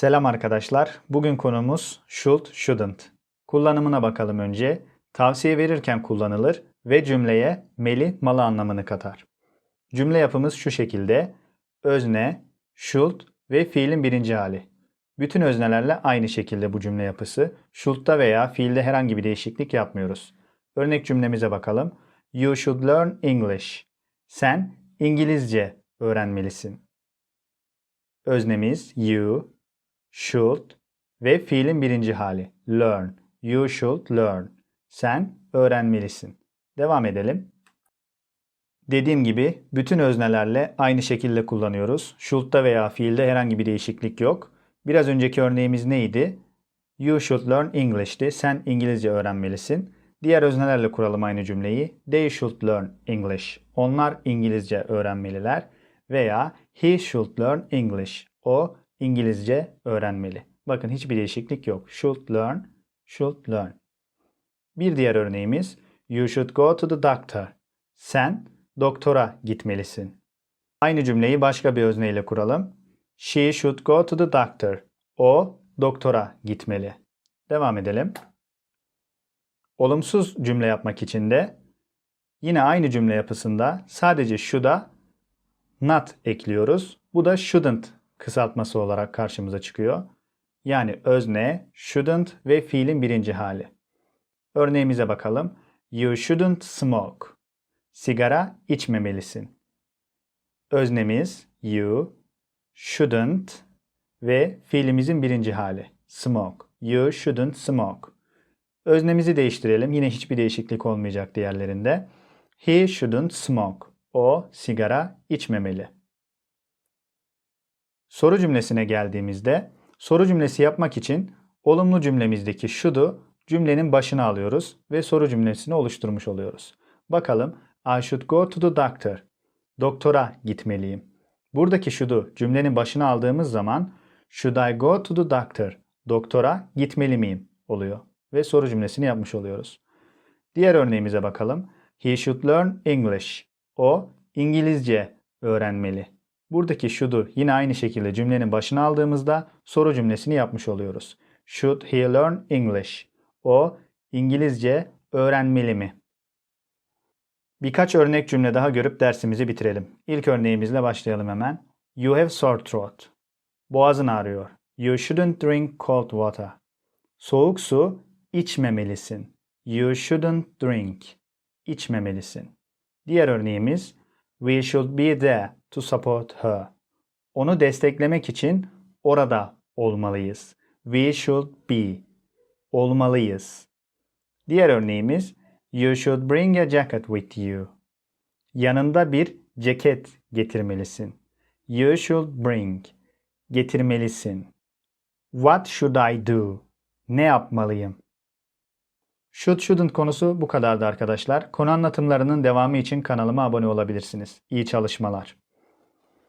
Selam arkadaşlar. Bugün konumuz should, shouldn't. Kullanımına bakalım önce. Tavsiye verirken kullanılır ve cümleye meli, malı anlamını katar. Cümle yapımız şu şekilde. Özne, should ve fiilin birinci hali. Bütün öznelerle aynı şekilde bu cümle yapısı. Should'da veya fiilde herhangi bir değişiklik yapmıyoruz. Örnek cümlemize bakalım. You should learn English. Sen İngilizce öğrenmelisin. Öznemiz you, should ve fiilin birinci hali learn. You should learn. Sen öğrenmelisin. Devam edelim. Dediğim gibi bütün öznelerle aynı şekilde kullanıyoruz. Should'da veya fiilde herhangi bir değişiklik yok. Biraz önceki örneğimiz neydi? You should learn English'ti. Sen İngilizce öğrenmelisin. Diğer öznelerle kuralım aynı cümleyi. They should learn English. Onlar İngilizce öğrenmeliler. Veya he should learn English. O İngilizce öğrenmeli. Bakın hiçbir değişiklik yok. Should learn, should learn. Bir diğer örneğimiz You should go to the doctor. Sen doktora gitmelisin. Aynı cümleyi başka bir özneyle kuralım. She should go to the doctor. O doktora gitmeli. Devam edelim. Olumsuz cümle yapmak için de yine aynı cümle yapısında sadece should'a not ekliyoruz. Bu da shouldn't kısaltması olarak karşımıza çıkıyor. Yani özne, shouldn't ve fiilin birinci hali. Örneğimize bakalım. You shouldn't smoke. Sigara içmemelisin. Öznemiz you, shouldn't ve fiilimizin birinci hali. Smoke. You shouldn't smoke. Öznemizi değiştirelim. Yine hiçbir değişiklik olmayacak diğerlerinde. He shouldn't smoke. O sigara içmemeli. Soru cümlesine geldiğimizde soru cümlesi yapmak için olumlu cümlemizdeki should'u cümlenin başına alıyoruz ve soru cümlesini oluşturmuş oluyoruz. Bakalım I should go to the doctor. Doktora gitmeliyim. Buradaki should'u cümlenin başına aldığımız zaman should I go to the doctor? Doktora gitmeli miyim? oluyor ve soru cümlesini yapmış oluyoruz. Diğer örneğimize bakalım. He should learn English. O İngilizce öğrenmeli. Buradaki should'u yine aynı şekilde cümlenin başına aldığımızda soru cümlesini yapmış oluyoruz. Should he learn English? O İngilizce öğrenmeli mi? Birkaç örnek cümle daha görüp dersimizi bitirelim. İlk örneğimizle başlayalım hemen. You have sore throat. Boğazın ağrıyor. You shouldn't drink cold water. Soğuk su içmemelisin. You shouldn't drink. İçmemelisin. Diğer örneğimiz We should be there to support her. Onu desteklemek için orada olmalıyız. We should be. Olmalıyız. Diğer örneğimiz You should bring a jacket with you. Yanında bir ceket getirmelisin. You should bring. Getirmelisin. What should I do? Ne yapmalıyım? Should shouldn't konusu bu kadardı arkadaşlar. Konu anlatımlarının devamı için kanalıma abone olabilirsiniz. İyi çalışmalar.